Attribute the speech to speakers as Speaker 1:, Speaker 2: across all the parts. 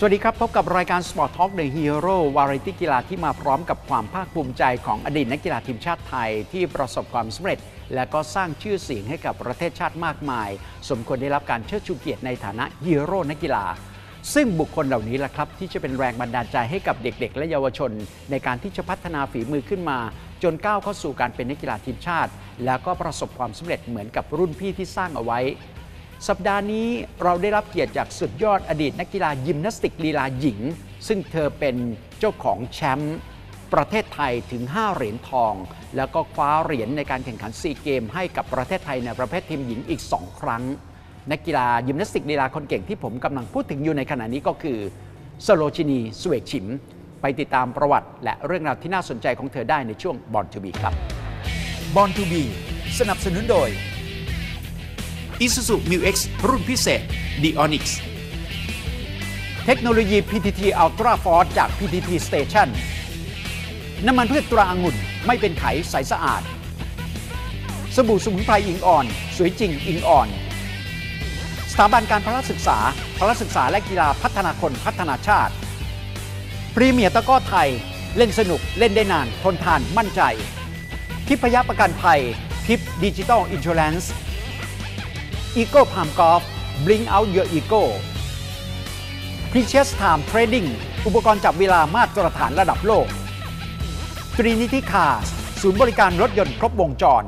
Speaker 1: สวัสดีครับ พบกับรายการ Sport Talk The Hero วาไรตี้กีฬาที่มาพร้อมกับความภาคภูมิใจของอดีตนักกีฬาทีมชาติไทยที่ประสบความสำเร็จ และก็สร้างชื่อเสียงให้กับประเทศชาติมากมาย สมควรได้รับการเชิดชูเกียรติในฐานะฮีโร่นักกีฬา ซึ่งบุคคลเหล่านี้แหละครับที่จะเป็นแรงบันดาลใจให้กับเด็ก ๆ และเยาวชน ในการที่จะพัฒนาฝีมือขึ้นมา จนก้าวเข้าสู่การเป็นนักกีฬาทีมชาติ แล้วก็ประสบความสำเร็จเหมือนกับรุ่นพี่ที่สร้างเอาไว้ สัปดาห์นี้เราได้รับเกียรติจากสุดยอดอดีตนักกีฬายิมนาสติกลีลาหญิง ซึ่งเธอเป็นเจ้าของแชมป์ประเทศไทยถึง 5 เหรียญทอง แล้วก็คว้าเหรียญในการแข่งขันซีเกม ให้กับประเทศไทยในประเภททีมหญิงอีก 2 ครั้ง นักกีฬายิมนาสติกลีลาคนเก่งที่ผมกำลังพูดถึงอยู่ในขณะนี้ก็คือสโลจินีสเวกฉิม ไปติดตามประวัติ และเรื่องราวที่น่าสนใจของเธอได้ในช่วงบอลทูบีครับ
Speaker 2: บอลทูบีสนับสนุนโดย Isuzu Mu X รุ่นพิเศษ The Onyx
Speaker 1: เทคโนโลยี PTT Ultra Force จาก PTT Station น้ำมันพืชตราองุ่นไม่เป็นไขใสสะอาด สบู่สมุนไพรอิงอ่อน สวยจริงอิงอ่อน สถาบันการพละศึกษาพละศึกษาและกีฬาพัฒนาคนพัฒนาชาติ พรีเมียร์ตะก้อไทยเล่นสนุกเล่นได้นาน ทนทานมั่นใจ ทิพยประกันภัยทิพดิจิตอลอินช r แ n นซ์ อีโก้พามกอล์ฟบลิงเอาเยออีโก้ Precious Time Trading อุปกรณ์จับเวลามาตรฐานระดับโลก Trinity Cars ศูนย์บริการรถยนต์ครบวงจร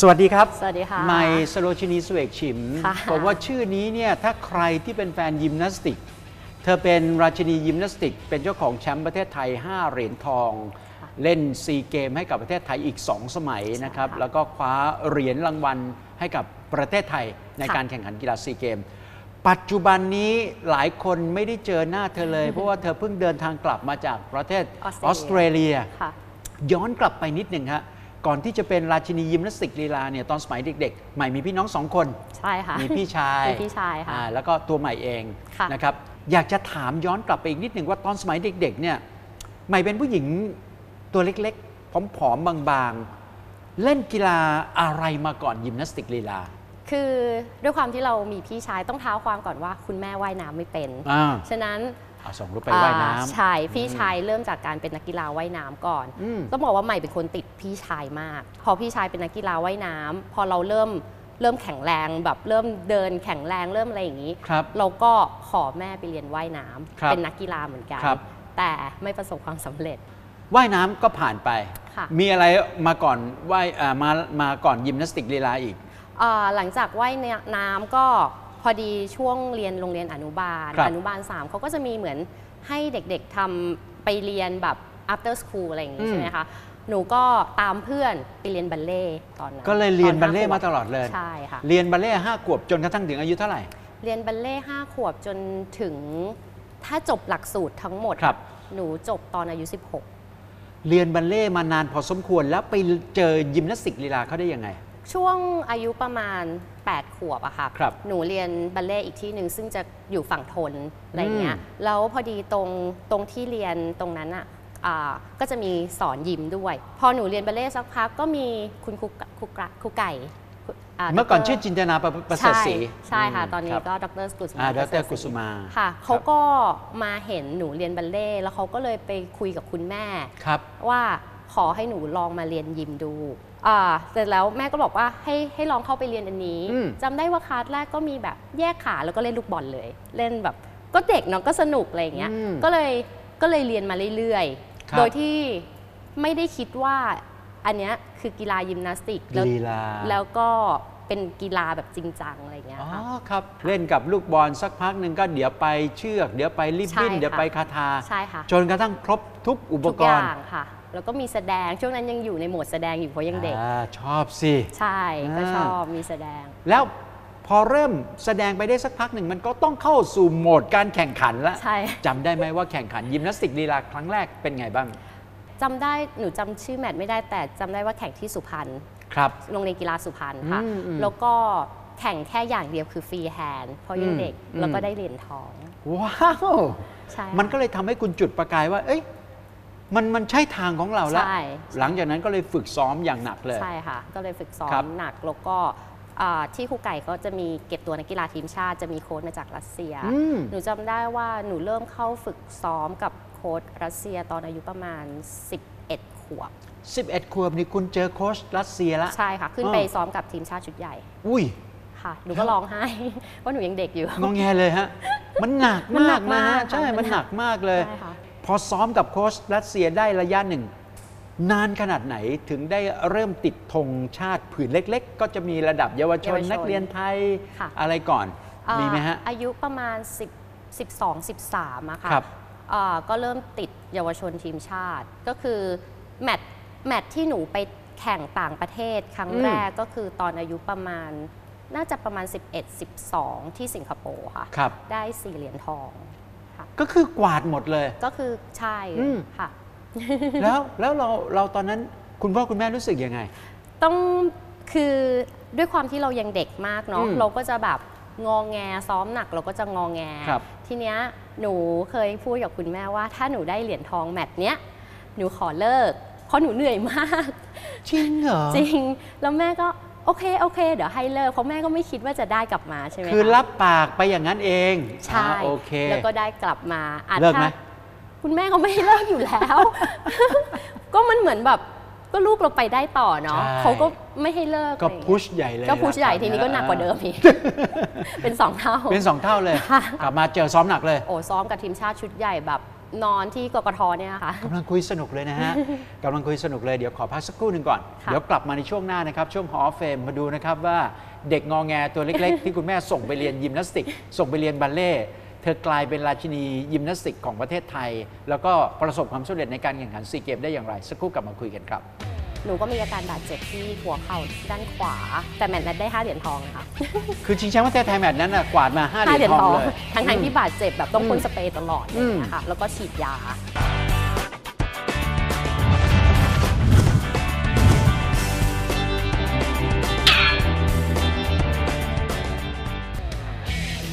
Speaker 1: สวัสดีครับ
Speaker 3: สวัสดีค่ะ
Speaker 1: ไมสโลชินีสเวกชิม
Speaker 3: ค่ะ
Speaker 1: ผมว่าชื่อนี้เนี่ยถ้าใครที่เป็นแฟนยิมนาสติก เธอเป็นราชินียิมนาสติก เป็นเจ้าของแชมป์ประเทศไทย 5 เหรียญทอง เล่นซีเกมให้กับประเทศไทยอีก 2 สมัยนะครับแล้วก็คว้าเหรียญรางวัลให้กับประเทศไทยในการแข่งขันกีฬาซีเกม ปัจจุบันนี้หลายคนไม่ได้เจอหน้าเธอเลย เพราะว่าเธอเพิ่งเดินทางกลับมาจากประเทศอ
Speaker 3: อ
Speaker 1: อ
Speaker 3: อ
Speaker 1: ส
Speaker 3: ส
Speaker 1: เต
Speaker 3: เต
Speaker 1: ร
Speaker 3: รเลี
Speaker 1: เลีย
Speaker 3: ยค่ะ
Speaker 1: ย้อนกลับไปนิดหนึ่งฮะก่อนที่จะเป็นราชินียิมนาสติกลีลาเนี่ยตอนสมัยเด็กๆ ใหม่มีพี่น้องสองคน
Speaker 3: ใช่ค่ะ
Speaker 1: มีพี่ชาย
Speaker 3: มีพี่ชายค่ะ
Speaker 1: อ่แล้วก็ตัวใหม่เอง
Speaker 3: ค่ะ
Speaker 1: นะครับ อยากจะถามย้อนกลับไปอีกนิดหนึ่งว่าตอนสมัยเด็กๆเนี่ยใหม่เป็นผู้หญิง ตัวเล็กๆ ผอมๆ บางๆ เล่นกีฬาอะไรมาก่อนยิมนาสติกลีลา
Speaker 3: คือด้วยความที่เรามีพี่ชายต้องเท้าความก่อนว่าคุณแม่ว่ายน้ำไม่เป็น
Speaker 1: อ่า
Speaker 3: ฉะนั้น
Speaker 1: เอาส่งลูกไปว่ายน้
Speaker 3: อ่ใช่พี่ชายเริ่มจากการเป็นนักกีฬาว่ายน้ำก่อน
Speaker 1: อืม
Speaker 3: ต้องบอกว่าใหม่เป็นคนติดพี่ชายมาก พอพี่ชายเป็นนักกีฬาว่ายน้ำพอเราเริ่มเริ่มแข็งแรงแบบเริ่มเดินแข็งแรงเริ่มอะไรอย่างนี้ำ
Speaker 1: ครับ
Speaker 3: เราก็ขอแม่ไปเรียนว่ายน้ำ
Speaker 1: ครับ
Speaker 3: เป็นนักกีฬาเหมือนกัน
Speaker 1: ครับ
Speaker 3: แต่ไม่ประสบความสำเร็จ
Speaker 1: ว่ายน้ำก็ผ่านไป
Speaker 3: ค่ะ
Speaker 1: มีอะไรมาก่อนว่ายอ่ามามาก่อนยิมนาสติกลีลาอีก
Speaker 3: อ่าหลังจากว่ายน้ำก็พอดีช่วงเรียนโรงเรียนอนุบาล
Speaker 1: ครับ
Speaker 3: อนุบาล 3เขาก็จะมีเหมือนให้เด็กๆทำไปเรียนแบบ after school อะไรอย่างงี้
Speaker 1: อืม
Speaker 3: ใช่ไหมคะ หนูก็ตามเพื่อนไปเรียนบัลเล่ต์ตอนนั้น
Speaker 1: ก็เลยเรียน
Speaker 3: ตอ
Speaker 1: บัลเล่ต์
Speaker 3: ห้ขว
Speaker 1: มาตลอดเลย
Speaker 3: ใช่ค่ะ
Speaker 1: เรียนบัลเล่ต์ห้าขวบจนกระทั่งถึงอายุเท่าไหร่
Speaker 3: เรียนบัลเล่ต์ห้าขวบจนถึงถ้าจบหลักสูตรทั้งหมด
Speaker 1: ครับ
Speaker 3: หนูจบตอนอายุ
Speaker 1: เรียนบัลเล่ต์มานานพอสมควร แล้วไปเจอยิมนาสติกลีลาเขาได้ยังไง
Speaker 3: 16ช่วงอายุประมาณ 8 ขวบอะค่ะ
Speaker 1: ครับ
Speaker 3: หนูเรียนบัลเล่ต์อีกที่หนึ่งซึ่งจะอยู่ฝั่งทนอะไรเงี้ย
Speaker 1: อืม
Speaker 3: แล้วพอดีตรงตรงที่เรียนตรงนั้นอะอ่าก็จะมีสอนยิมด้วย พอหนูเรียนบัลเล่ต์สักพักก็มีคุณครูกะครูกะครูไก่า
Speaker 1: เมื่อก่อน
Speaker 3: ดร
Speaker 1: ชื่อจินตนาประประเสริฐศรี
Speaker 3: ใช่ใช่ค่ะ ตอนนี้
Speaker 1: ครับ
Speaker 3: ก็ดรกุสุ
Speaker 1: อ่า
Speaker 3: มา
Speaker 1: ดรกุสุมา
Speaker 3: ค่ะ
Speaker 1: ค
Speaker 3: เขา
Speaker 1: รับ
Speaker 3: ก็มาเห็นหนูเรียนบัลเล่ต์แล้วเขาก็เลยไปคุยกับคุณแม่
Speaker 1: ครับ
Speaker 3: ว่าขอให้หนูลองมาเรียนยิมดูอ่าเสร็จแล้วแม่ก็บอกว่าให้ให้ลองเข้าไปเรียนอันนี้
Speaker 1: อืม
Speaker 3: จำได้ว่าคลาสแรกก็มีแบบแยกขาแล้วก็เล่นลูกบอลเลย เล่นแบบก็เด็กเนาะก็สนุกอะไรอย่างเงี้ย
Speaker 1: อืม
Speaker 3: ก็เลยก็เลยเรียนมาเรื่อย
Speaker 1: ครับ
Speaker 3: ๆโดยที่ไม่ได้คิดว่า อันเนี้ยคือกีฬายิมนาสติกแล้ว
Speaker 1: ลีลา
Speaker 3: แล้วก็เป็นกีฬาแบบจริงจังอะไรอย่างเงี้ย
Speaker 1: อ๋อ
Speaker 3: ค่ะ
Speaker 1: ครับ เล่นกับลูกบอลสักพักหนึ่งก็เดี๋ยวไปเชือก เดี๋ยวไปริบบิ้น
Speaker 3: ใช่ค่ะ
Speaker 1: เดี๋ยวไปคาถา
Speaker 3: ใช่ค่ะ
Speaker 1: จนกระทั่งครบทุกอุป
Speaker 3: ทุก
Speaker 1: ก
Speaker 3: อ
Speaker 1: รณ์
Speaker 3: ย่างค่ะ แล้วก็มีแสดงช่วงนั้นยังอยู่ในโหมดแสดงอยู่เพราะยังเด็ก
Speaker 1: อ่าชอบสิ
Speaker 3: ใช่ก็
Speaker 1: อ่า
Speaker 3: ชอบมีแสดง
Speaker 1: แล้วพอเริ่มแสดงไปได้สักพักหนึ่งมันก็ต้องเข้าสู่โหมดการแข่งขันแล้ว
Speaker 3: ใช่
Speaker 1: จำได้ไหมว่าแข่งขันยิมนาสติกลีลาครั้งแรกเป็นไงบ้าง
Speaker 3: จำได้หนูจำชื่อแมตช์ไม่ได้แต่จำได้ว่าแข่งที่สุพรรณ
Speaker 1: ครับ
Speaker 3: โรงเรียนกีฬาสุพรรณค่ะ
Speaker 1: อืมอืม
Speaker 3: แล้วก็แข่งแค่อย่างเดียวคือฟรีแฮนด์เพราะยังเด็ก
Speaker 1: อืม
Speaker 3: แล้วก็ได้เหรียญทอง
Speaker 1: ว้าว
Speaker 3: ใช่ค่ะ
Speaker 1: มันก็เลยทำให้คุณจุดประกายว่า เอ้ย มันมันใช่ทางของเราแล้ว
Speaker 3: ใช่
Speaker 1: หลังจากนั้นก็เลยฝึกซ้อมอย่างหนักเลย
Speaker 3: ใช่ค่ะ ก็เลยฝึกซ้อ
Speaker 1: ครั
Speaker 3: ม
Speaker 1: บ
Speaker 3: หนักแล้วก็อ่าที่ครูไก่ก็จะมีเก็บตัวนักกีฬาทีมชาติจะมีโค้ชมาจากรัสเซีย
Speaker 1: อืม
Speaker 3: หนูจำได้ว่าหนูเริ่มเข้าฝึกซ้อมกับ โค้ชรัสเซียตอนอายุประมาณ 11 ขวบ
Speaker 1: 11 ขวบนี่คุณเจอโค้ชรัสเซียละ
Speaker 3: ใช่ค่ะ ขึ้น
Speaker 1: อ๋อ
Speaker 3: ไปซ้อมกับทีมชาติชุดใหญ่
Speaker 1: อุ้ย
Speaker 3: ค่ะ หนูก็ร้องไห้ ว่าหนูยังเด็กอยู่
Speaker 1: งองแงเลยฮะ มันหนัก
Speaker 3: มันหนั
Speaker 1: มาก
Speaker 3: ก
Speaker 1: นะฮะ
Speaker 3: มาก
Speaker 1: ใช่
Speaker 3: ค่ะ
Speaker 1: มันหนักมากเลย
Speaker 3: ใช่ค่ะ
Speaker 1: พอซ้อมกับโค้ชรัสเซียได้ระยะหนึ่ง นานขนาดไหนถึงได้เริ่มติดธงชาติผืนเล็ก ๆ ก็จะมีระดับเยาวชน
Speaker 3: เยาวชน
Speaker 1: นักเรียนไทย
Speaker 3: ค่ะ
Speaker 1: อะไรก่อน
Speaker 3: อ่า
Speaker 1: มีไหมฮะ
Speaker 3: อายุประมาณ 10 12 13อะค่ะ
Speaker 1: ครับ
Speaker 3: อ่า ก็เริ่มติดเยาวชนทีมชาติ ก็คือแมตช์แมตช์ที่หนูไปแข่งต่างประเทศครั้ง
Speaker 1: อืม
Speaker 3: แรกก็คือตอนอายุประมาณน่าจะประมาณ 11 12 ที่สิงคโปร์ค่ะ
Speaker 1: ครับ
Speaker 3: ได้สี่เหรียญทองค่ะ
Speaker 1: ก็คือกวาดหมดเลย
Speaker 3: ก็คือใช่
Speaker 1: อืม
Speaker 3: ค่ะ
Speaker 1: แล้วแล้วเราเราตอนนั้นคุณพ่อคุณแม่รู้สึกยังไง
Speaker 3: ต้องคือด้วยความที่เรายังเด็กมากเนาะ
Speaker 1: อืม
Speaker 3: เราก็จะแบบงองแงซ้อมหนักเราก็จะงองแง
Speaker 1: ครับ
Speaker 3: ทีเนี้ยหนูเคยพูดกับคุณแม่ว่า ถ้าหนูได้เหรียญทองแมตช์เนี้ยหนูขอเลิก เพราะหนูเหนื่อยมาก
Speaker 1: จริงเหรอ
Speaker 3: จริง แล้วแม่ก็โอเคโอเค เดี๋ยวให้เลิกเพราะแม่ก็ไม่คิดว่าจะได้กลับมาใช่ไหม
Speaker 1: คือ
Speaker 3: คะ
Speaker 1: รับปากไปอย่างนั้นเอง
Speaker 3: ใช่
Speaker 1: อ่าโอเค
Speaker 3: แล้วก็ได้กลับมาอะ
Speaker 1: เลิกไหม
Speaker 3: ถ้าคุณแม่เขาไม่ให้เลิกอยู่แล้ว ก็มันเหมือนแบบ ก็ลูกเราไปได้ต่อเนาะ
Speaker 1: ใช่
Speaker 3: เขาก็ไม่ให้เลิก
Speaker 1: ก็
Speaker 3: อะไรอย่างเงี้ย
Speaker 1: พุชใหญ่เลย
Speaker 3: ก็พุชใหญ่ะทีนี้ก็หนักกว่าเดิมอีก เป็นสองเท่า
Speaker 1: เป็นสองเท่าเลย
Speaker 3: ค่ะ
Speaker 1: กลับมาเจอซ้อมหนักเลย
Speaker 3: โอ้ซ้อมกับทีมชาติชุดใหญ่แบบนอนที่กกทเนี่ยค่ะ
Speaker 1: กำลังคุยสนุกเลยนะฮะ กำลังคุยสนุกเลยเดี๋ยวขอพักสักครู่หนึ่งก่อน
Speaker 3: ค่ะ
Speaker 1: เดี๋ยวกลับมาในช่วงหน้านะครับ ช่วงฮอเฟมมาดูนะครับว่าเด็กงอแงตัวเล็ก ๆ ที่คุณแม่ส่งไปเรียนยิมนาสติก ส่งไปเรียนบัลเล่ต์เธอกลายเป็นราชินียิมนาสติกของประเทศไทย แล้วก็ประสบความสำเร็จในการแข่งขันซีเกมได้อย่างไร สักครู่กลับมาคุยกันครับ
Speaker 3: หนูก็มีอาการบาดเจ็บที่หัวเข่าด้านขวา แต่แมตช์นั้นได้ 5 เหรียญทองนะคะ
Speaker 1: คือชิงแชมป์ประเทศไทยแมตช์นั้นน่ะกวาดมา5เห
Speaker 3: 5
Speaker 1: รี
Speaker 3: เห
Speaker 1: ย
Speaker 3: รี
Speaker 1: ญ
Speaker 3: ยญ
Speaker 1: ทอง
Speaker 3: ทอง
Speaker 1: เลย
Speaker 3: ทั้งๆที่บาดเจ็บแบบต้องพ่นสเปรย์ตลอดอะไรอย่างเงี้ย
Speaker 1: อืม
Speaker 3: ค่ะแล้วก็ฉีดยา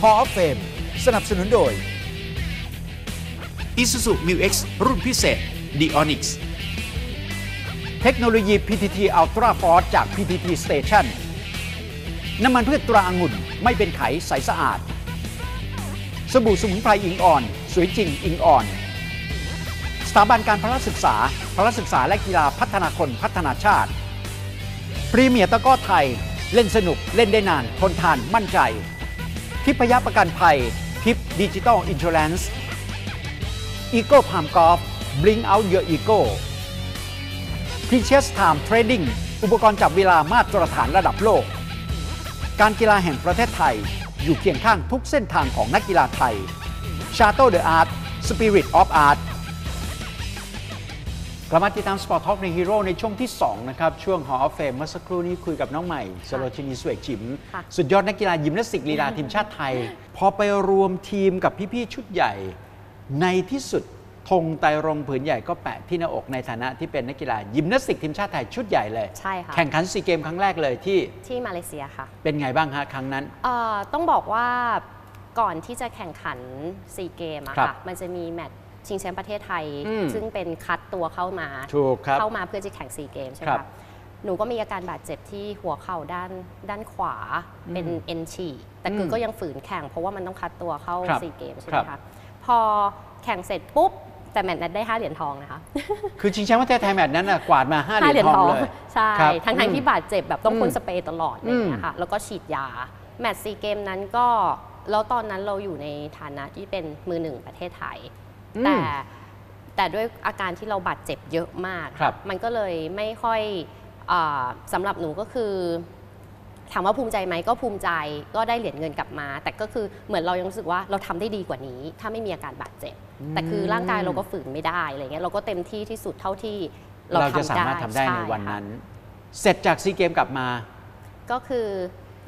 Speaker 2: ฮอ of Fame สนับสนุนโดย Isuzu Mu X รุ่นพิเศษ The Onyx
Speaker 1: เทคโนโลยี PTT Ultra Force จาก PTT Station น้ำมันพืชตราองุ่นไม่เป็นไขใสสะอาด สบู่สมุนไพรอิงอ่อน สวยจริงอิงอ่อน สถาบันการพละศึกษา พละศึกษาและกีฬาพัฒนาคนพัฒนาชาติ พรีเมียร์ตะก้อไทย เล่นสนุกเล่นได้นานทนทานมั่นใจ ทิพยประกันภัย ทิปดิจิตอลอินชอรนซ์อีโก้พามกอล์ฟบลิงเอาเยออีโก้ Precious Time Trading อุปกรณ์จับเวลามาตรฐานระดับโลก การกีฬาแห่งประเทศไทย อยู่เคียงข้างทุกเส้นทางของนักกีฬาไทย Shadow the Art Spirit of Art กลับมาติดตาม Sport Talk ใน Hero ในช่วงที่ 2 นะครับ ช่วง Hall of Fame เมื่อสักครู่นี้คุยกับน้องใหม่สโรชินีสเวกจิม
Speaker 3: ค่ะ
Speaker 1: สุดยอดนักกีฬายิมนาสติกลีลาทีมชาติไทย พอไปรวมทีมกับพี่ๆชุดใหญ่ ในที่สุดธงไตรรงค์ผืนใหญ่ก็แปะที่หน้าอกในฐานะที่เป็นนักกีฬายิมนาสติกทีมชาติไทยชุดใหญ่เลย
Speaker 3: ใช่ค่ะ
Speaker 1: แข่งขันซีเกมครั้งแรกเลยที่
Speaker 3: ที่มาเลเซียค่ะ
Speaker 1: เป็นไงบ้างฮะครั้งนั้น
Speaker 3: เอ่อต้องบอกว่าก่อนที่จะแข่งขันซีเกมอะ
Speaker 1: ครั
Speaker 3: ค่ะ
Speaker 1: บ
Speaker 3: มันจะมีแมตช์ ชิงแชมป์ประเทศไทย
Speaker 1: อืม
Speaker 3: ซึ่งเป็นคัดตัวเข้ามา
Speaker 1: ถูกครับ
Speaker 3: เข้ามาเพื่อจะแข่งซีเกมใช่ไหม
Speaker 1: ครั
Speaker 3: คะ
Speaker 1: บ
Speaker 3: หนูก็มีอาการบาดเจ็บที่หัวเข่าด้านด้านขวาเป็นเอ็นฉีกแต่คืออ
Speaker 1: ม
Speaker 3: ก็ยังฝืนแข่งเพราะว่ามันต้องคัดตัวเข้า
Speaker 1: ครับ
Speaker 3: ซีเกมใช่ไห
Speaker 1: ครั
Speaker 3: ม
Speaker 1: บ
Speaker 3: คะพอแข่งเสร็จปุ๊บ แต่แมตช์นั้นได้ 5 เหรียญทองนะคะ
Speaker 1: คือชิงแชมป์ประเทศไทยแมตช์นั้นน่ะกวาดมา5เหรียญทองเลย
Speaker 3: ใช่
Speaker 1: ครับ
Speaker 3: ทั้งทั้งๆ
Speaker 1: อืม
Speaker 3: ที่บาดเจ็บแบบต้องพ่น
Speaker 1: อืม
Speaker 3: สเปรย์ตลอดอะไรอย่างเงี้ยค่ะแล้วก็ฉีดยา แมตช์ซีเกมนั้นก็ แล้วตอนนั้นเราอยู่ในฐานะที่เป็นมือหนึ่งประเทศไทย
Speaker 1: อืม
Speaker 3: แต่แต่ด้วยอาการที่เราบาดเจ็บเยอะมาก
Speaker 1: ครับ
Speaker 3: มันก็เลยไม่ค่อยอาสำหรับหนูก็คือ ถามว่าภูมิใจไหมก็ภูมิใจก็ได้เหรียญเงินกลับมา แต่ก็คือเหมือนเรายังรู้สึกว่าเราทำได้ดีกว่านี้ ถ้าไม่มีอาการบาดเจ็บแต่คือร่างกายเราก็ฝืนไม่ได้อะไรเงี้ยเราก็เต็มที่ที่สุดเท่าที่เรา
Speaker 1: เราจะ
Speaker 3: ทำ
Speaker 1: สา
Speaker 3: ได้
Speaker 1: มารถทำได้ใน
Speaker 3: ช่
Speaker 1: วัน
Speaker 3: ค่ะ
Speaker 1: นั้น เสร็จจากซีเกมกลับมา
Speaker 3: ก็คือ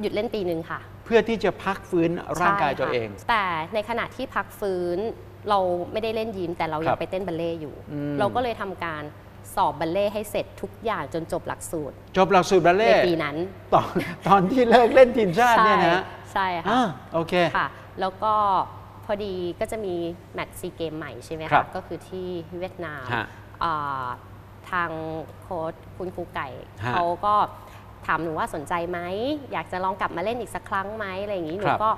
Speaker 3: หยุดเล่นปีหนึ่งค่ะ
Speaker 1: เพื่อที่จะพักฟื้นร่างกาย
Speaker 3: ใช่ค่ะ
Speaker 1: ตัวเอง
Speaker 3: แต่ในขณะที่พักฟื้น เราไม่ได้เล่นยิมแต่เรา
Speaker 1: ค
Speaker 3: ยั
Speaker 1: รั
Speaker 3: ง
Speaker 1: บ
Speaker 3: ไปเต้นบัลเล่ต์อยู่
Speaker 1: อืม
Speaker 3: เราก็เลยทำการสอบบัลเล่ต์ให้เสร็จทุกอย่างจนจบหลักสูตร
Speaker 1: จบหลักสูตรบัล
Speaker 3: ใน
Speaker 1: เล่ต์
Speaker 3: ปีนั้น
Speaker 1: ตอนตอนที่เลิกเล่นทีมชาติเนี่ยนะ
Speaker 3: ใช่ค่ะ
Speaker 1: อ่าโอเค
Speaker 3: ค่ะแล้วก็พอดีก็จะมีแมตช์ซีเกมใหม่ใช่ไหม
Speaker 1: ครั
Speaker 3: คะ
Speaker 1: บ
Speaker 3: ก็คือที่เวียดนาม
Speaker 1: ฮะ
Speaker 3: อ่าทางโค้ชคุณครูไก่
Speaker 1: ฮะ
Speaker 3: เขาก็ถามหนูว่าสนใจไหม อยากจะลองกลับมาเล่นอีกสักครั้งไหมอะไรอย่างนี้หนู
Speaker 1: ครับ
Speaker 3: ก็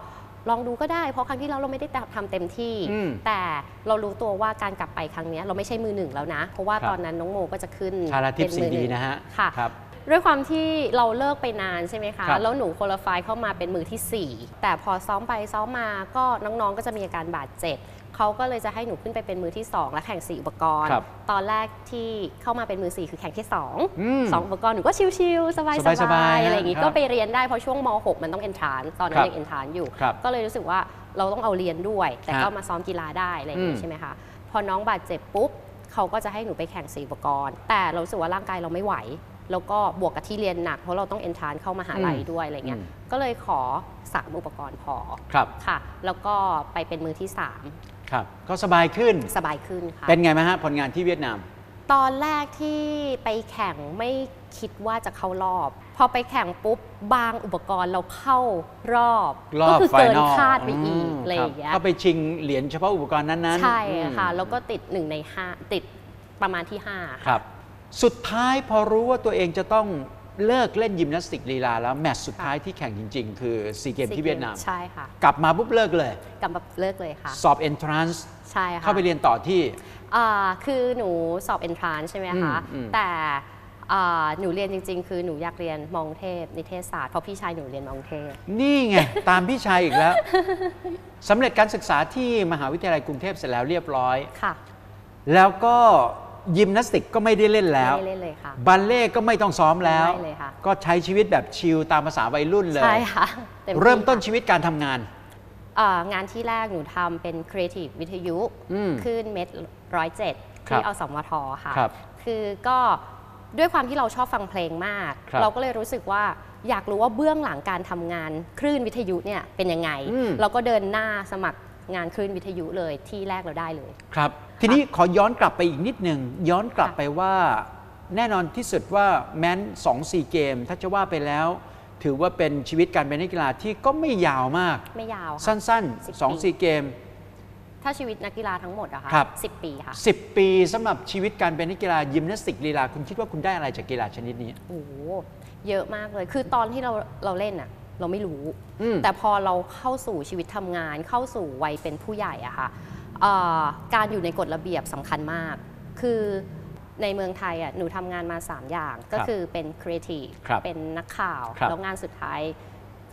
Speaker 3: ลองดูก็ได้ เพราะครั้งที่แล้วเราไม่ได้ทำเต็มที่
Speaker 1: อืม
Speaker 3: แต่เรารู้ตัวว่าการกลับไปครั้งเนี้ยเราไม่ใช่มือหนึ่งแล้วนะ เพราะว่า
Speaker 1: ครับ
Speaker 3: ตอนนั้นน้องโมก็จะขึ้น
Speaker 1: ชาลาทิพย์
Speaker 3: เป็
Speaker 1: สี
Speaker 3: มือห
Speaker 1: ดี
Speaker 3: นึ่ง
Speaker 1: นะฮะ
Speaker 3: ค่ะ
Speaker 1: ครับ
Speaker 3: ด้วยความที่เราเลิกไปนานใช่ไหมคะ
Speaker 1: ครับ
Speaker 3: แล้วหนูโคลไฟเข้ามาเป็นมือทีสี่ 4 แต่พอซ้อมไปซ้อมมาก็น้องๆก็จะมีอาการบาดเจ็บ เขาก็เลยจะให้หนูขึ้นไปเป็นมือที่ 2 และแข่ง 4 อุปกรณ์
Speaker 1: ครับ
Speaker 3: ตอนแรกที่เข้ามาเป็นมือ 4 คือแข่งที่2
Speaker 1: อืม
Speaker 3: 2อุปกรณ์หนูก็ชิวๆสบาย
Speaker 1: สบายๆ
Speaker 3: ๆอะไรอย่างงี้
Speaker 1: ครับ
Speaker 3: ก็ไปเรียนได้เพราะช่วงม .6 มันต้องเอนทรานตอนนั้
Speaker 1: ครั
Speaker 3: น
Speaker 1: บ
Speaker 3: ยังเอนทรานอยู่
Speaker 1: ครับ
Speaker 3: ก็เลยรู้สึกว่าเราต้องเอาเรียนด้วย แต่
Speaker 1: ฮะ
Speaker 3: ก็มาซ้อมกีฬาได้อะไรอย่าง
Speaker 1: อื
Speaker 3: งี้
Speaker 1: ม
Speaker 3: ใช่ไหมคะพอน้องบาดเจ็บปุ๊บเขาก็จะให้หนูไปแข่ง4อุปกรณ์ แต่เรารู้สึกว่าร่างกายเราไม่ไหว แล้วก็บวกกับที่เรียนหนักเพราะเราต้องเอนทรานเข้ามาหาลัย
Speaker 1: อืม
Speaker 3: ด้วยอะไรเงี้ย
Speaker 1: อืม
Speaker 3: ก็เลยขอ3อุปกรณ์พอ
Speaker 1: ครับ
Speaker 3: ค่ะ แล้วก็ไปเป็นมือที่
Speaker 1: ครับก็สบายขึ้น
Speaker 3: 3สบายขึ้นค่ะ
Speaker 1: เป็นไงไหมฮะผลงานที่เวียดนาม
Speaker 3: ตอนแรกที่ไปแข่งไม่คิดว่าจะเข้ารอบ พอไปแข่งปุ๊บบางอุปกรณ์เราเข้ารอบ
Speaker 1: รอ
Speaker 3: ก็
Speaker 1: บ
Speaker 3: คือ
Speaker 1: ไฟ
Speaker 3: เกิน
Speaker 1: นอล
Speaker 3: คาดไปอีก
Speaker 1: ม
Speaker 3: อะไรอย่างเงี้ย
Speaker 1: ก็ไปชิงเหรียญเฉพาะอุปกรณ์นั้นๆ
Speaker 3: ใช่ค่ะ
Speaker 1: อืม
Speaker 3: แล้วก็ติดหนึ่งในห้าติดประมาณที่ห้า
Speaker 1: ค
Speaker 3: ค่ะ
Speaker 1: รับ สุดท้ายพอรู้ว่าตัวเองจะต้อง เลิกเล่นยิมนาสติกลีลาแล้วแมตช์สุดท้ายที่แข่งจริง ๆ คือซีเกมที่เวียดนาม
Speaker 3: ใช่ค่ะ
Speaker 1: กลับมาปุ๊บเลิกเลย
Speaker 3: กลับมาเลิกเลยค่ะ
Speaker 1: สอบ entrance
Speaker 3: ใช่ค่ะ
Speaker 1: เข้าไปเรียนต่อที่
Speaker 3: อ่าคือหนูสอบเอนทรานใช่ไหมคะ
Speaker 1: อืมอืม
Speaker 3: แต่อ่าหนูเรียนจริง ๆ คือหนูอยากเรียนมองเทพนิเทศศาสตร์เพราะพี่ชายหนูเรียนมองเทพ
Speaker 1: นี่ไง ตามพี่ชายอีกแล้วสำเร็จการศึกษาที่มหาวิทยาลัยกรุงเทพเสร็จแล้วเรียบร้อย
Speaker 3: ค่ะ
Speaker 1: แล้วก็ ยิมนาสติกก็ไม่ได้เล่นแล้ว
Speaker 3: ไม่ได้เล่นเลยค่ะ
Speaker 1: บัลเล่ต์ก็ไม่ต้องซ้อมแล้ว
Speaker 3: ไม่เลยค่ะ
Speaker 1: ก็ใช้ชีวิตแบบชิลตามภาษาวัยรุ่นเลย
Speaker 3: ใช่ค่ะต็ที่
Speaker 1: เริ่มต้น
Speaker 3: ค่ะ
Speaker 1: ชีวิตการทำงาน
Speaker 3: อ่างานที่แรกหนูทำเป็นครีเอทีฟวิทยุ
Speaker 1: อืม
Speaker 3: ขึ้นเม็ดร้อยเจ็ด
Speaker 1: ครับ
Speaker 3: ที่อสมทค่ะ
Speaker 1: ครับ
Speaker 3: คือก็ด้วยความที่เราชอบฟังเพลงมาก
Speaker 1: ครับ
Speaker 3: เราก็เลยรู้สึกว่าอยากรู้ว่าเบื้องหลังการทำงานคลื่นวิทยุเนี่ยเป็นยังไง
Speaker 1: อืม
Speaker 3: เราก็เดินหน้าสมัคร งานคลื่นวิทยุเลยที่แรกเราได้เลย
Speaker 1: ครับ ทีนี้ขอย้อนกลับไปอีกนิดหนึ่งย้อนกลับ
Speaker 3: ค่ะ
Speaker 1: ไปว่า แน่นอนที่สุดว่าแม้น2 4เกม ถ้าจะว่าไปแล้ว ถือว่าเป็นชีวิตการเป็นนักกีฬาที่ก็ไม่ยาวมาก
Speaker 3: ไม่ยาวค่ะ
Speaker 1: สั้น
Speaker 3: สิบ
Speaker 1: ๆ2 4เกม
Speaker 3: ถ้าชีวิตนักกีฬาทั้งหมดอะคะ
Speaker 1: ครับ
Speaker 3: สิบปีค่ะ
Speaker 1: 10 ปีสำหรับชีวิตการเป็นนักกีฬายิมนาสติกลีลาคุณคิดว่าคุณได้อะไรจากกีฬาชนิดนี้
Speaker 3: โอ้โหเยอะมากเลย คือตอนที่เราเราเล่นอะ เราไม่รู้
Speaker 1: อืม
Speaker 3: แต่พอเราเข้าสู่ชีวิตทำงาน เข้าสู่วัยเป็นผู้ใหญ่อะค่ะเอ่อการอยู่ในกฎระเบียบสำคัญมาก คือในเมืองไทยอะหนูทำงานมา 3 อย่างก็คือเป็นครีเอทีฟ
Speaker 1: ครับ
Speaker 3: เป็นนักข่าว
Speaker 1: ครับ
Speaker 3: แล้วงานสุดท้าย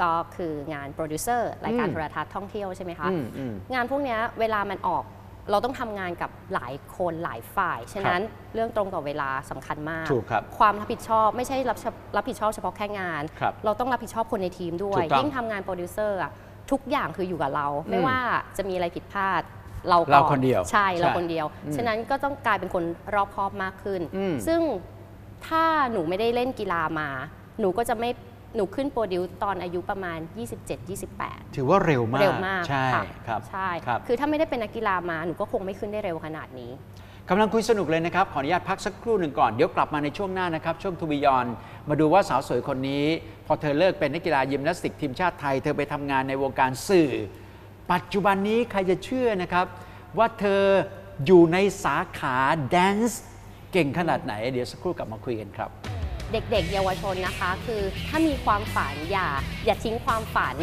Speaker 3: ก็คืองานโปรดิวเซอร์รายการ
Speaker 1: อืม
Speaker 3: โทรทัศน์ท่องเที่ยวใช่ไหมคะ
Speaker 1: อืมอืม
Speaker 3: งานพวกเนี้ยเวลามันออก เราต้องทำงานกับหลายคนหลายฝ่าย ฉะนั้นเรื่องตรงต่อเวลาสำคัญมาก
Speaker 1: ถูกครับ
Speaker 3: ความรับผิดชอบไม่ใช่รับเฉรับผิดชอบเฉพาะแค่งาน
Speaker 1: ครับ
Speaker 3: เราต้องรับผิดชอบคนในทีมด้ว
Speaker 1: ถู
Speaker 3: ย
Speaker 1: กต้อง
Speaker 3: ยิ่งทำงานโปรดิวเซอร์อะทุกอย่างคืออยู่กับเรา ไม่
Speaker 1: อืม
Speaker 3: ว่าจะมีอะไรผิดพลาดเราก่อ
Speaker 1: เราคนเดียว
Speaker 3: ใช่เรา
Speaker 1: ใช่
Speaker 3: คนเดียว
Speaker 1: อืม
Speaker 3: ฉะนั้นก็ต้องกลายเป็นคนรอบคอบมากขึ้น
Speaker 1: อืม
Speaker 3: ซึ่งถ้าหนูไม่ได้เล่นกีฬามา หนูก็จะไม่ หนูขึ้นโปรดิวตอนอายุประมาณ 27-28
Speaker 1: ถือว่าเร็วมาก
Speaker 3: เร็วมาก
Speaker 1: ใช่
Speaker 3: ค่ะ
Speaker 1: ครับ
Speaker 3: ใช่
Speaker 1: ครับ
Speaker 3: คือถ้าไม่ได้เป็นนักกีฬามาหนูก็คงไม่ขึ้นได้เร็วขนาดนี้
Speaker 1: กำลังคุยสนุกเลยนะครับ ขออนุญาตพักสักครู่หนึ่งก่อน เดี๋ยวกลับมาในช่วงหน้านะครับ ช่วงทูบิยอน มาดูว่าสาวสวยคนนี้ พอเธอเลิกเป็นนักกีฬายิมนาสติกทีมชาติไทย เธอไปทำงานในวงการสื่อ ปัจจุบันนี้ใครจะเชื่อนะครับ ว่าเธออยู่ในสาขาแดนซ์เก่งขนาดไหน เดี๋ยวสักครู่กลับมาคุยกันครับ
Speaker 3: เด็กๆ เยาวชนนะคะ คือถ้ามีความฝันอย่าอย่าทิ้งความฝัน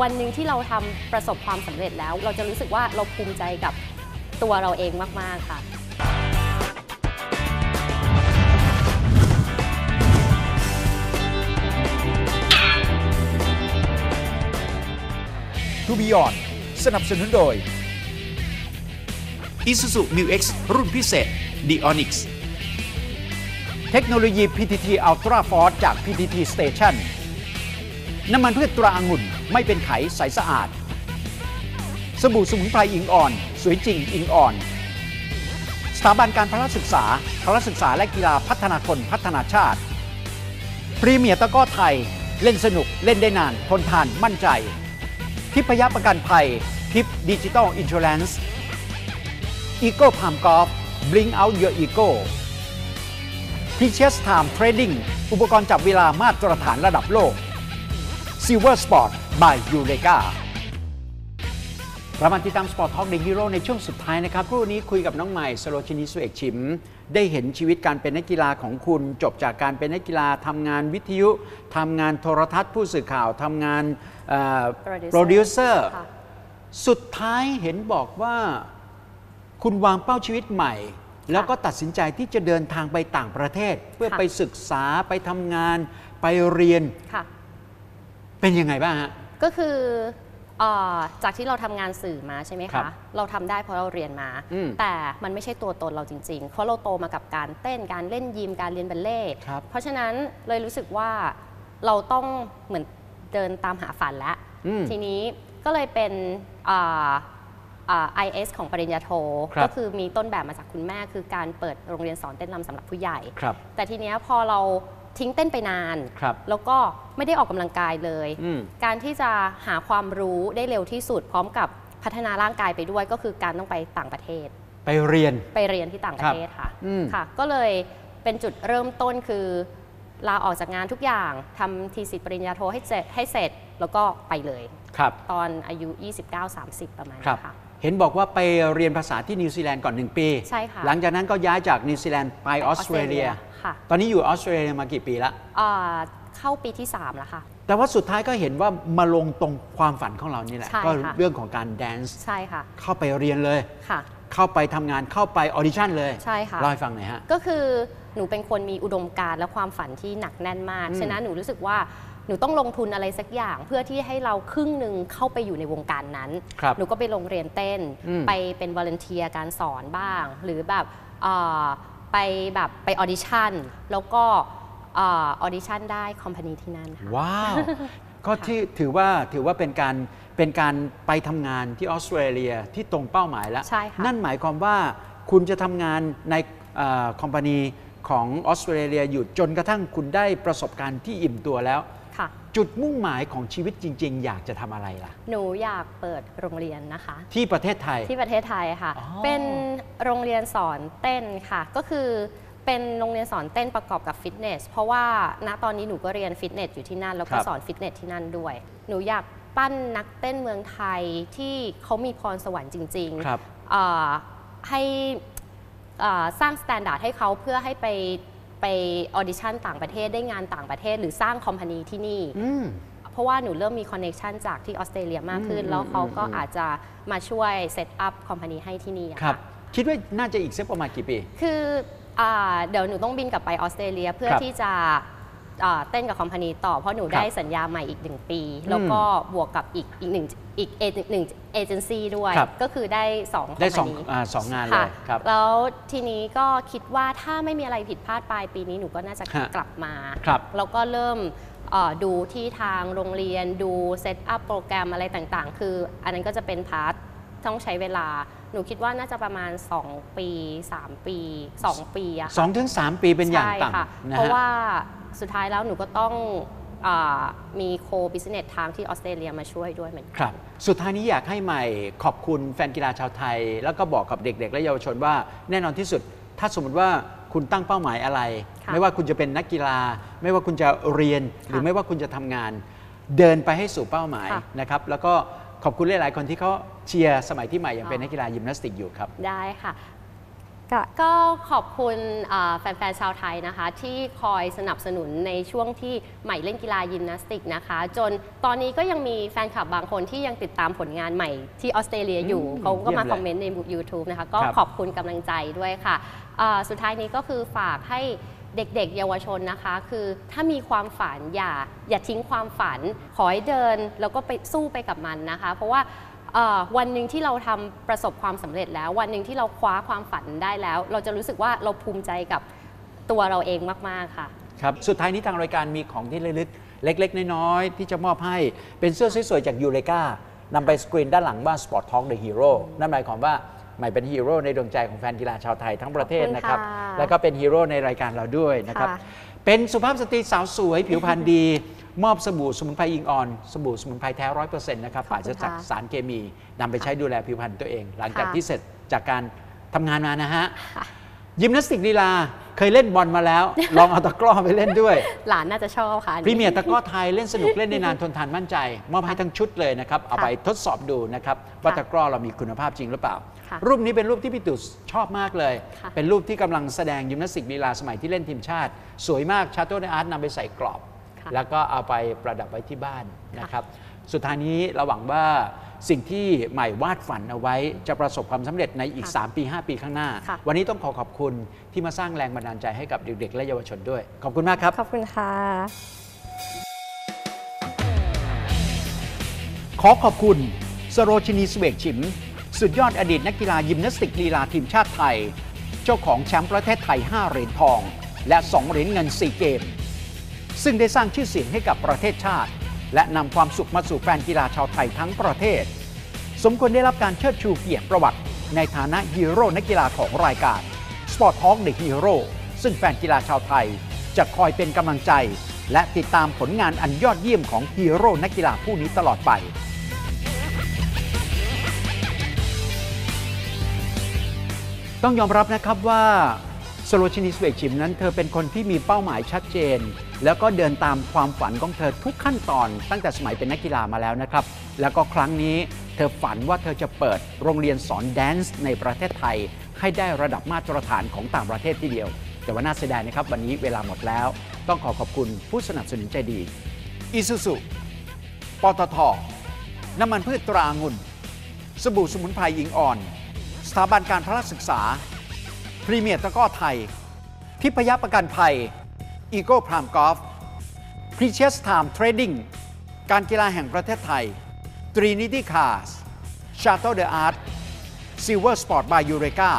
Speaker 3: วันหนึ่งที่เราทำประสบความสำเร็จแล้ว เราจะรู้สึกว่าเราภูมิใจกับตัวเราเองมาก ๆ ค่ะ
Speaker 2: ทูบีออนสนับสนุนโดย Isuzu Mu X รุ่นพิเศษ The Onyx
Speaker 1: เทคโนโลยี PTT Ultra Force จาก PTT Station น้ำมันพืชตราองุ่นไม่เป็นไขใสสะอาด สบู่สมุนไพรอิงอ่อน สวยจริงอิงอ่อน สถาบันการพละศึกษาพละศึกษาและกีฬาพัฒนาคนพัฒนาชาติ พรีเมียร์ตะก้อไทย เล่นสนุกเล่นได้นานทนทานมั่นใจ ทิพยประกันภัย ทิพดิจิตอลอินชูแลนซ์อีโก้พามกอล์ฟบลิงเอาท์ your ego Precious Time Trading อุปกรณ์จับเวลามาตรฐานระดับโลก Silver Sport by Eureka เรามาติดตาม Sport Talk The Hero ในช่วงสุดท้ายนะครับครู่นี้คุยกับน้องใหม่สโลชินีสุเอกชิม ได้เห็นชีวิตการเป็นนักกีฬาของคุณ จบจากการเป็นนักกีฬาทำงานวิทยุทำงานโทรทัศน์ผู้สื่อข่าวทำงานโปรดิวเซอร์
Speaker 3: ค่ะ
Speaker 1: สุดท้ายเห็นบอกว่า คุณวางเป้าชีวิตใหม่ แล้วก็ตัดสินใจที่จะเดินทางไปต่างประเทศ เพื่อ
Speaker 3: ค่ะ
Speaker 1: ไปศึกษาไปทำงาน ไปเรียน
Speaker 3: ค่ะ
Speaker 1: เป็นยังไงบ้างฮะ
Speaker 3: ก็คือเอ่อจากที่เราทำงานสื่อมาใช่ไหม
Speaker 1: ครั
Speaker 3: คะ
Speaker 1: บ
Speaker 3: เราทำได้เพราะเราเรียนมา
Speaker 1: อืม
Speaker 3: แต่มันไม่ใช่ตัวตนเราจริง ๆ เพราะเราโตมากับการเต้นการเล่นยิมการเรียนบัลเล่ต์
Speaker 1: ครับ
Speaker 3: เพราะฉะนั้นเลยรู้สึกว่าเราต้องเหมือนเดินตามหาฝันแล้ว
Speaker 1: อืม
Speaker 3: ทีนี้ก็เลยเป็นอ่าอ่า IS ของปริญญาโท
Speaker 1: ครับ
Speaker 3: ก็คือมีต้นแบบมาจากคุณแม่ คือการเปิดโรงเรียนสอนเต้นรำสำหรับผู้ใหญ่
Speaker 1: ครับ
Speaker 3: แต่ทีเนี้ยพอเราทิ้งเต้นไปนาน
Speaker 1: ครับ
Speaker 3: แล้วก็ไม่ได้ออกกำลังกายเลย
Speaker 1: อืม
Speaker 3: การที่จะหาความรู้ได้เร็วที่สุด พร้อมกับพัฒนาร่างกายไปด้วย ก็คือการต้องไปต่างประเทศ
Speaker 1: ไปเรียน
Speaker 3: ไปเรียนที่ต่างประเทศค่ะ
Speaker 1: อืม
Speaker 3: ค่ะ ก็เลยเป็นจุดเริ่มต้นคือลาออกจากงานทุกอย่างทำทีสิทธิ์ปริญญาโทให้เสร็จให้เสร็จ แล้วก็ไปเลย
Speaker 1: ครับ
Speaker 3: ตอนอายุ 29-30 ประมาณ
Speaker 1: ครับ
Speaker 3: นี้ค่ะ
Speaker 1: เห็นบอกว่าไปเรียนภาษาที่นิวซีแลนด์ก่อนหนึ่งปี
Speaker 3: ใช่ค่ะ
Speaker 1: หลังจากนั้นก็ย้ายจากนิวซีแลนด์ไปออสเตรเลีย
Speaker 3: ค่ะ
Speaker 1: ตอนนี้อยู่ออสเตรเลียมากี่ปีละ
Speaker 3: อ่าเข้าปีที่ 3 แล้วค่ะ
Speaker 1: แต่ว่าสุดท้ายก็เห็นว่ามาลงตรงความฝันของเรานี่แหละ
Speaker 3: ใช่
Speaker 1: ก็
Speaker 3: ค่ะ
Speaker 1: เรื่องของการแดนซ์
Speaker 3: ใช่ค่ะ
Speaker 1: เข้าไปเรียนเลย
Speaker 3: ค่ะ
Speaker 1: เข้าไปทำงานเข้าไปออดิชั่นเลย
Speaker 3: ใช่ค่ะ
Speaker 1: เล่าให้ฟังหน่อยฮะ
Speaker 3: ก็คือหนูเป็นคนมีอุดมการณ์และความฝันที่หนักแน่นมาก
Speaker 1: อืม
Speaker 3: ฉะนั้นหนูรู้สึกว่า หนูต้องลงทุนอะไรสักอย่างเพื่อที่ให้เราครึ่งหนึ่งเข้าไปอยู่ในวงการนั้น
Speaker 1: ครับ
Speaker 3: หนูก็ไปโรงเรียนเต้น
Speaker 1: อืม
Speaker 3: ไปเป็นวอลเนเทียการสอนบ้าง หรือแบบเอ่อไปแบบไปออดิชั่น แล้วก็เออดิชั่นได้คอมพานีที่นั่นค่ะ
Speaker 1: ว้าวก็ที่ถือว่าถือว่าเป็นการเป็นการไปทำงานที่ออสเตรเลียที่ตรงเป้าหมายแล้ว
Speaker 3: ใช่ค่ะ
Speaker 1: นั่นหมายความว่าคุณจะทำงานในคอมพานีของออสเตรเลียอยู่จนกระทั่งคุณได้ประสบการณ์ที่อิ่มตัวแล้ว
Speaker 3: ค่ะ
Speaker 1: จุดมุ่งหมายของชีวิตจริง ๆ อยากจะทำอะไรล่ะ
Speaker 3: หนูอยากเปิดโรงเรียนนะคะ
Speaker 1: ที่ประเทศไทย
Speaker 3: ที่ประเทศไทยค่ะ
Speaker 1: อ๋อ
Speaker 3: เป็นโรงเรียนสอนเต้นค่ะ ก็คือเป็นโรงเรียนสอนเต้นประกอบกับฟิตเนส เพราะว่าณตอนนี้หนูก็เรียนฟิตเนสอยู่ที่นั่น แล้วก็
Speaker 1: ครับ
Speaker 3: สอนฟิตเนสที่นั่นด้วย หนูอยากปั้นนักเต้นเมืองไทยที่เขามีพรสวรรค์จริง
Speaker 1: ครับ
Speaker 3: ๆเอ่อให้เอ่อสร้างสแตนดาร์ดให้เขาเพื่อให้ไป ไปออดิชั่นต่างประเทศได้งานต่างประเทศ หรือสร้างคอมพานีที่นี่
Speaker 1: อืม
Speaker 3: เพราะว่าหนูเริ่มมีคอนเน t ชันจากที่ออสเตรเลียมากขึ้น
Speaker 1: อืม
Speaker 3: แล้วเขาก็
Speaker 1: อืม
Speaker 3: อาจจะมาช่วยเซตอัพคอมพานีให้ที่นี่อะ
Speaker 1: ครับ
Speaker 3: ค่ะ
Speaker 1: คิดว่าน่าจะอีกสักประมาณกี่ปี
Speaker 3: คืออ่าเดี๋ยวหนูต้องบินกลับไปออสเตรเลียเพื่อ
Speaker 1: ครับ
Speaker 3: ที่จะอ่า เต้นกับคอมพานีต่อเพราะหนูได้สัญญาใหม่อีกหนึ่งปี แล้วก็บวกกับอีกอีกหนึ่งอีกเอหนึ่งเอเจนซี่ด้วย
Speaker 1: ครับ
Speaker 3: ก็คือได้สองคอม
Speaker 1: ได้ส
Speaker 3: พา
Speaker 1: อง
Speaker 3: นี
Speaker 1: อาสองงานเล
Speaker 3: ค่ะ
Speaker 1: ยครับ
Speaker 3: แล้วทีนี้ก็คิดว่าถ้าไม่มีอะไรผิดพลาดปลายปีนี้หนูก็น่าจะ
Speaker 1: ฮะ
Speaker 3: กลับมา
Speaker 1: ครับ
Speaker 3: แล้วก็เริ่มเอ่อดูที่ทางโรงเรียนดูเซตอัพโปรแกรมอะไรต่างๆ คืออันนั้นก็จะเป็นพาร์ทต้องใช้เวลาหนูคิดว่าน่าจะประมาณ 2 ปี 3 ปี 2 ปีอะค่ะ
Speaker 1: สองถึงสามปีเป็นอย่าง
Speaker 3: ใช่ค่ะ
Speaker 1: ต่ำนะ
Speaker 3: เพราะ
Speaker 1: ฮะ
Speaker 3: ว่า สุดท้ายแล้วหนูก็ต้องอามีโคบิสเนสทางที่ออสเตรเลียมาช่วยด้วยเหมือนกัน
Speaker 1: ครับ สุดท้ายนี้อยากให้ใหม่ขอบคุณแฟนกีฬาชาวไทย แล้วก็บอกกับเด็ก ๆ และเยาวชนว่าแน่นอนที่สุด ถ้าสมมติว่าคุณตั้งเป้าหมายอะไร
Speaker 3: ค่ะ
Speaker 1: ไม่ว่าคุณจะเป็นนักกีฬา ไม่ว่าคุณจะเรียนหรือ
Speaker 3: ค่ะ
Speaker 1: ไม่ว่าคุณจะทำงาน เดินไปให้สู่เป้าหมาย
Speaker 3: ค่ะ
Speaker 1: นะครับ แล้วก็ขอบคุณหลาย ๆ คนที่เขาเชียร์สมัยที่ใหม่ยังเป็น
Speaker 3: อ๋อ
Speaker 1: นักกีฬายิมนาสติกอยู่ครับ
Speaker 3: ได้ค่ะ ก็ก็ขอบคุณอ่าแฟนๆชาวไทยนะคะ ที่คอยสนับสนุนในช่วงที่ใหม่เล่นกีฬายิมนาสติกนะคะ จนตอนนี้ก็ยังมีแฟนคลับบางคนที่ยังติดตามผลงานใหม่ที่ออสเตรเลียอยู่
Speaker 1: อืม
Speaker 3: เขาก็มา
Speaker 1: เยี่ยมเลย
Speaker 3: คอมเมนต์ใน YouTube นะคะ ก็
Speaker 1: ครับ
Speaker 3: ขอบคุณกำลังใจด้วยค่ะอ่าสุดท้ายนี้ก็คือฝากให้เด็กๆ เยาวชนนะคะ คือถ้ามีความฝันอย่าอย่าทิ้งความฝัน ขอให้เดินแล้วก็ไปสู้ไปกับมันนะคะ เพราะว่าเอ่อ วันหนึ่งที่เราทำประสบความสำเร็จแล้ว วันหนึ่งที่เราคว้าความฝันได้แล้ว เราจะรู้สึกว่าเราภูมิใจกับตัวเราเองมาก ๆ ค่ะ
Speaker 1: ครับ สุดท้ายนี้ทางรายการมีของที่ระลึก เล็ก ๆ น้อย ๆ ที่จะมอบให้เป็นเสื้อสวย ๆ จากยูเลกานำไปสกรีนด้านหลังว่า Sport Talk The Hero นั่นหมายความว่าใหม่เป็นฮีโร่ในดวงใจของแฟนกีฬาชาวไทยทั้งประเทศนะครับ
Speaker 3: ขอบคุณค่ะ
Speaker 1: แล้วก็เป็นฮีโร่ในรายการเราด้วยนะครับ
Speaker 3: ค่ะ
Speaker 1: เป็นสุภาพสตรีสาวสวย ผิวพรรณดี มอบสบู่สมุนไพรอิงออน สบู่สมุนไพรแท้ร้อยเปอร์เซ็นต์นะครับปราศจากสารเคมีนำไปใช้ดูแลผิวพรรณตัวเอง หลังจาก
Speaker 3: ค่ะ
Speaker 1: ที่เสร็จจากการทำงานมานะฮะ
Speaker 3: ค่ะ
Speaker 1: ยิมนาสติกลีลา เคยเล่นบอลมาแล้ว ลองเอาตะกร้อไปเล่นด้วย
Speaker 3: หลานน่าจะชอบค่ะอัน
Speaker 1: พรี
Speaker 3: นี้
Speaker 1: เมียร์ตะกร้อไทยเล่นสนุกเล่นในนานทนทานมั่นใจ มอบให้ทั้งชุดเลยนะครับ เอาไปทดสอบดูนะครับว่าตะกร้อเรามีคุณภาพจริงหรือเปล่า
Speaker 3: ค่ะ
Speaker 1: รูปนี้เป็นรูปที่พี่ตู่ชอบมากเลย
Speaker 3: ค่ะ
Speaker 1: เป็นรูปที่กำลังแสดงยิมนาสติกลีลาสมัยที่เล่นทีมชาติ สวยมากชาโต้ในอาร์ตนำไปใส่กรอบ
Speaker 3: ค่ะ
Speaker 1: แล้วก็เอาไปประดับไว้ที่บ้านนะครับ สุดท้ายนี้เราหวังว่า สิ่งที่ใหม่วาดฝันเอาไว้ จะประสบความสำเร็จในอีก
Speaker 3: ค่ะ
Speaker 1: 3ปี 5 ปีข้างหน้า
Speaker 3: ค่ะ
Speaker 1: วันนี้ต้องขอขอบคุณที่มาสร้างแรงบันดาลใจให้กับเด็ก ๆ และเยาวชนด้วย ขอบคุณมากครับ
Speaker 3: ขอบคุณค่ะ
Speaker 1: ขอขอบคุณสโรชินีสเวกชิม สุดยอดอดีตนักกีฬายิมนาสติกลีลาทีมชาติไทย เจ้าของแชมป์ประเทศไทย 5 เหรียญทอง และ 2 เหรียญเงิน 4 เกม ซึ่งได้สร้างชื่อเสียงให้กับประเทศชาติ และนำความสุขมาสู่แฟนกีฬาชาวไทยทั้งประเทศ สมควรได้รับการเชิดชูเกียรติประวัติ ในฐานะฮีโร่นักกีฬาของรายการ Sport Talk The Hero ซึ่งแฟนกีฬาชาวไทย จะคอยเป็นกำลังใจ และติดตามผลงานอันยอดเยี่ยมของฮีโร่นักกีฬาผู้นี้ตลอดไปต้องยอมรับนะครับว่าสโลชินีสเวกชิมนั้นเธอเป็นคนที่มีเป้าหมายชัดเจน แล้วก็เดินตามความฝันของเธอทุกขั้นตอนตั้งแต่สมัยเป็นนักกีฬามาแล้วนะครับ แล้วก็ครั้งนี้เธอฝันว่าเธอจะเปิดโรงเรียนสอนแดนซ์ในประเทศไทย ให้ได้ระดับมาตรฐานของต่างประเทศทีเดียว แต่ว่าน่าเสียดายนะครับ วันนี้เวลาหมดแล้ว ต้องขอขอบคุณผู้สนับสนุนใจดีอิซูซุปตทน้ำมันพืชตรางุ่น สบู่สมุนไพรหญิงอ่อน สถาบันการพละศึกษา พรีเมียร์ตะก้อไทย ทิพยประกันภัย อีโก้พรามกอล์ฟพรีเชสไทม์เทรดดิ้งการกีฬาแห่งประเทศไทยตรีนิตี้คาร์สชาโตเดอะอาร์ตซิลเวอร์สปอร์ตบายยูเรกา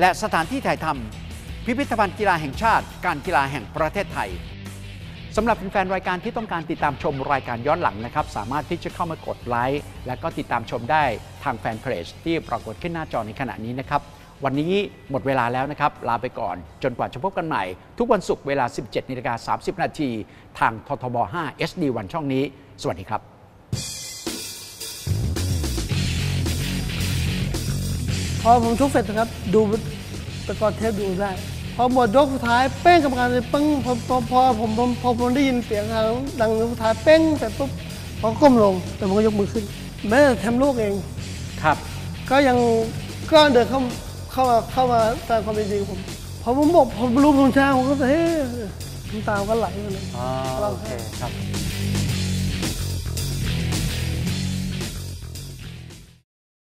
Speaker 1: และสถานที่ถ่ายทำพิพิธภัณฑ์กีฬาแห่งชาติ การกีฬาแห่งประเทศไทยสำหรับแฟนรายการที่ต้องการติดตามชมรายการย้อนหลังนะครับ สามารถที่จะเข้ามากดไลค์และก็ติดตามชมได้ทางแฟนเพจที่ปรากฏขึ้นหน้าจอในขณะนี้นะครับ วันนี้หมดเวลาแล้วนะครับ ลาไปก่อน จนกว่าจะพบกันใหม่ ทุกวันศุกร์เวลา 17นาฬิกา30 นาทีทางททบ 5 SD1 ช่องนี้ สวัสดีครับ
Speaker 4: พอผมชกเสร็จนะครับ ดูตะกอนเทปดูได้ พอหมดยกสุดท้ายเป้งกรรมการเลยปึ้งพอพอพอผมผมพอผมได้ยินเสียงทางดังยกสุดท้ายเป้งเสร็จปุ๊บผมก็ก้มลงแต่ผมก็ยกมือขึ้น แม้แต่แชมป์โลกเอง
Speaker 1: ครับ
Speaker 4: ก็ยังก็เดินเข้า เข้ามาเข้ามาแสดงความยินดีกับผมพอผมบอกผมรู้ผมชนะผมก็เฮ้น้ำตาก็ไหลมาเลย
Speaker 1: โอเคครับ